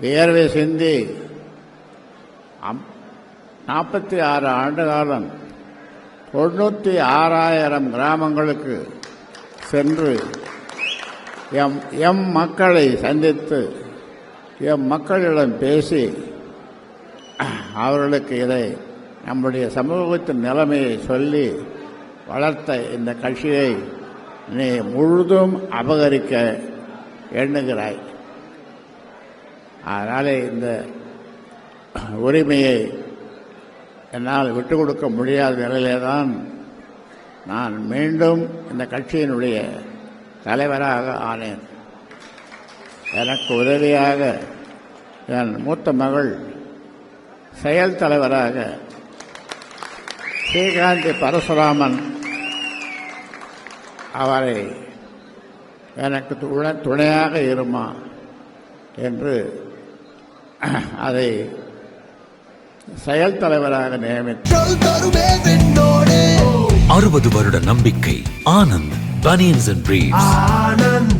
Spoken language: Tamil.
வியர்வை சிந்தி. நாற்பத்தி ஆறு ஆண்டு காலம் தொண்ணூற்றி ஆறாயிரம் கிராமங்களுக்கு சென்று எம் எம் மக்களை சந்தித்து எம் மக்களிடம் பேசி அவர்களுக்கு இதை நம்முடைய சமூகத்தின் நிலைமையை சொல்லி வளர்த்த இந்த கட்சியை நீ முழுதும் அபகரிக்க எண்ணுகிறாய். அதனால் இந்த உரிமையை என்னால் விட்டுக் கொடுக்க முடியாத நிலையிலே தான் நான் மீண்டும் இந்த கட்சியினுடைய தலைவராக ஆனேன். எனக்கு உதவியாக என் மூத்த மகள் செயல் தலைவராக ஸ்ரீகாந்தி பரசுராமன் அவரை எனக்கு துணை- துணையாக இருமா என்று அதை செயல் தலைவராக நியமித்தார் அறுபது வருட நம்பிக்கை ஆனந்த் பனியன்ஸ் அண்ட் ஆனந்த்